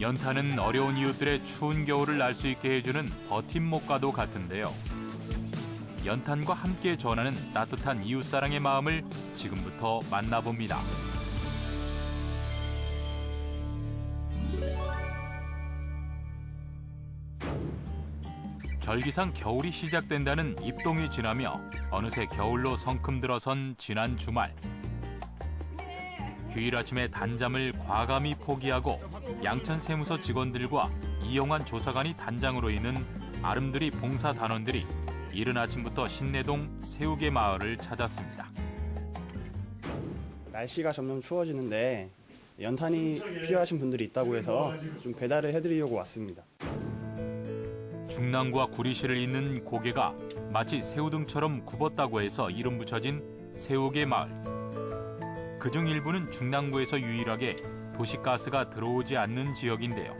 연탄은 어려운 이웃들의 추운 겨울을 날 수 있게 해주는 버팀목과도 같은데요. 연탄과 함께 전하는 따뜻한 이웃사랑의 마음을 지금부터 만나봅니다. 절기상 겨울이 시작된다는 입동이 지나며 어느새 겨울로 성큼 들어선 지난 주말. 휴일 아침에 단잠을 과감히 포기하고 양천 세무서 직원들과 이용환 조사관이 단장으로 있는 아름드리 봉사 단원들이 이른 아침부터 신내동 세우개 마을을 찾았습니다. 날씨가 점점 추워지는데 연탄이 필요하신 분들이 있다고 해서 좀 배달을 해드리려고 왔습니다. 중랑구와 구리시를 잇는 고개가 마치 새우등처럼 굽었다고 해서 이름 붙여진 새우개 마을. 그중 일부는 중랑구에서 유일하게 도시가스가 들어오지 않는 지역인데요.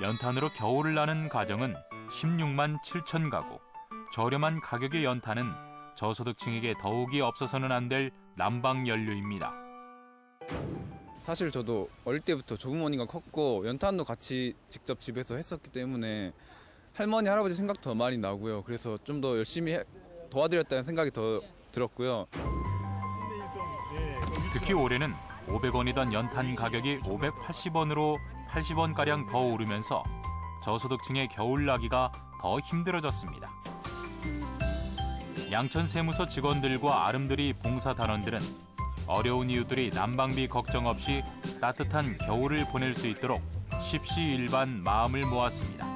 연탄으로 겨울을 나는 가정은 16만 7천 가구. 저렴한 가격의 연탄은 저소득층에게 더욱이 없어서는 안 될 난방 연료입니다. 사실 저도 어릴 때부터 조부모님과 컸고 연탄도 같이 직접 집에서 했었기 때문에 할머니 할아버지 생각도 더 많이 나고요. 그래서 좀 더 열심히 해- 도와드렸다는 생각이 더 들었고요. 특히 올해는 500원이던 연탄 가격이 580원으로 80원가량 더 오르면서 저소득층의 겨울 나기가 더 힘들어졌습니다. 양천 세무서 직원들과 아름드리 봉사 단원들은 어려운 이웃들이 난방비 걱정 없이 따뜻한 겨울을 보낼 수 있도록 십시일반 마음을 모았습니다.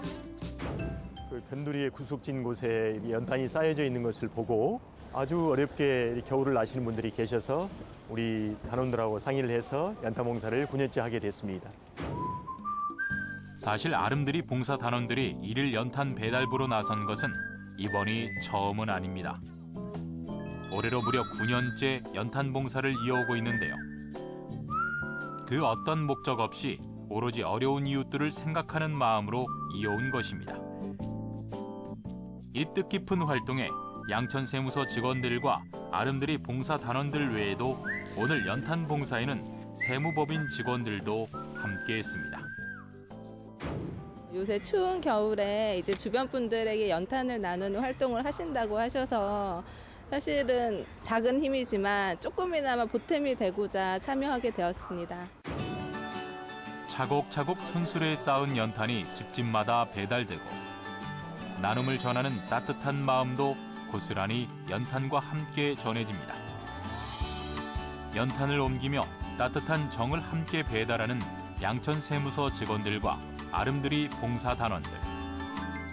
그 변두리의 구석진 곳에 이 연탄이 쌓여져 있는 것을 보고 아주 어렵게 이 겨울을 나시는 분들이 계셔서 우리 단원들하고 상의를 해서 연탄 봉사를 9년째 하게 됐습니다. 사실 아름드리 봉사 단원들이 일일 연탄 배달부로 나선 것은 이번이 처음은 아닙니다. 올해로 무려 9년째 연탄 봉사를 이어오고 있는데요. 그 어떤 목적 없이 오로지 어려운 이웃들을 생각하는 마음으로 이어온 것입니다. 이 뜻깊은 활동에 양천 세무서 직원들과 아름드리 봉사 단원들 외에도 오늘 연탄 봉사에는 세무법인 직원들도 함께했습니다. 요새 추운 겨울에 이제 주변 분들에게 연탄을 나누는 활동을 하신다고 하셔서 사실은 작은 힘이지만 조금이나마 보탬이 되고자 참여하게 되었습니다. 차곡차곡 손수레에 쌓은 연탄이 집집마다 배달되고 나눔을 전하는 따뜻한 마음도 고스란히 연탄과 함께 전해집니다. 연탄을 옮기며 따뜻한 정을 함께 배달하는 양천 세무서 직원들과 아름드리 봉사 단원들.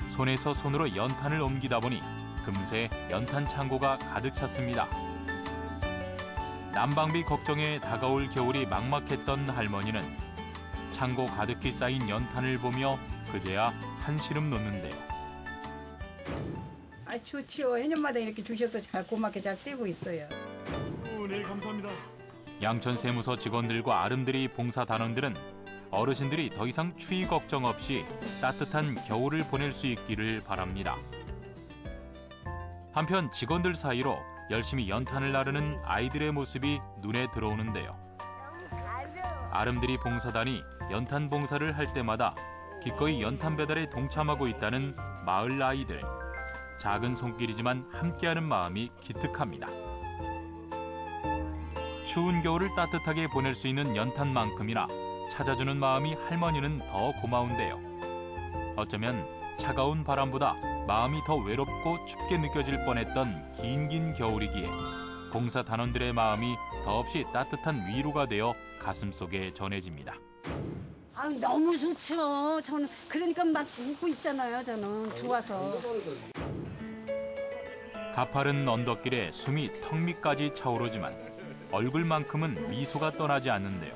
손에서 손으로 연탄을 옮기다 보니 금세 연탄 창고가 가득 찼습니다. 난방비 걱정에 다가올 겨울이 막막했던 할머니는 창고 가득히 쌓인 연탄을 보며 그제야 한시름 놓는데요. 아 좋지요. 해년마다 이렇게 주셔서 잘 고맙게 잘 떼고 있어요. 양천 세무서 직원들과 아름드리 봉사 단원들은 어르신들이 더 이상 추위 걱정 없이 따뜻한 겨울을 보낼 수 있기를 바랍니다. 한편 직원들 사이로 열심히 연탄을 나르는 아이들의 모습이 눈에 들어오는데요. 아름드리 봉사단이 연탄 봉사를 할 때마다 기꺼이 연탄 배달에 동참하고 있다는 마을 아이들. 작은 손길이지만 함께하는 마음이 기특합니다. 추운 겨울을 따뜻하게 보낼 수 있는 연탄만큼이나 찾아주는 마음이 할머니는 더 고마운데요. 어쩌면 차가운 바람보다 마음이 더 외롭고 춥게 느껴질 뻔했던 긴긴 겨울이기에 봉사 단원들의 마음이 더없이 따뜻한 위로가 되어 가슴 속에 전해집니다. 아 너무 좋죠. 저는 그러니까 막 웃고 있잖아요. 저는 좋아서. 가파른 언덕길에 숨이 턱 밑까지 차오르지만 얼굴만큼은 미소가 떠나지 않는데요.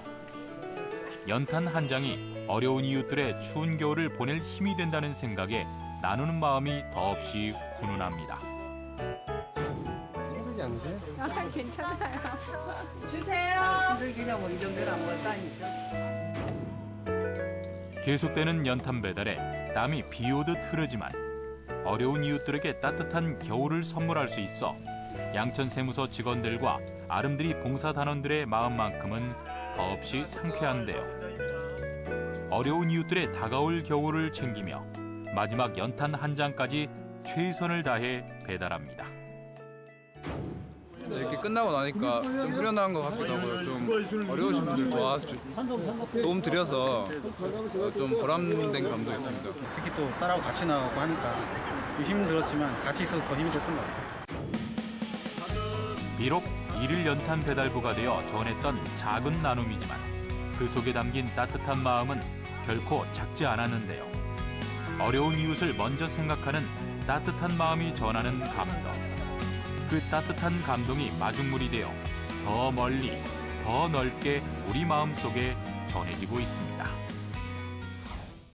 연탄 한 장이 어려운 이웃들의 추운 겨울을 보낼 힘이 된다는 생각에 나누는 마음이 더없이 훈훈합니다. 아, 괜찮아요. 계속되는 연탄 배달에 땀이 비 오듯 흐르지만 어려운 이웃들에게 따뜻한 겨울을 선물할 수 있어 양천 세무서 직원들과 아름드리 봉사 단원들의 마음만큼은 더없이 상쾌한데요. 어려운 이웃들의 다가올 겨울을 챙기며 마지막 연탄 한 장까지 최선을 다해 배달합니다. 이렇게 끝나고 나니까 좀 후련한 것 같기도 하고요. 좀 어려우신 분들 도 와서 좀 도움 드려서 어, 좀 보람된 감도 있습니다. 특히 또 딸하고 같이 나가고 하니까 힘들었지만 같이 있어서 더 힘이 됐던 것 같아요. 비록 일일 연탄 배달부가 되어 전했던 작은 나눔이지만 그 속에 담긴 따뜻한 마음은 결코 작지 않았는데요. 어려운 이웃을 먼저 생각하는 따뜻한 마음이 전하는 감동. 그 따뜻한 감동이 마중물이 되어 더 멀리, 더 넓게 우리 마음 속에 전해지고 있습니다.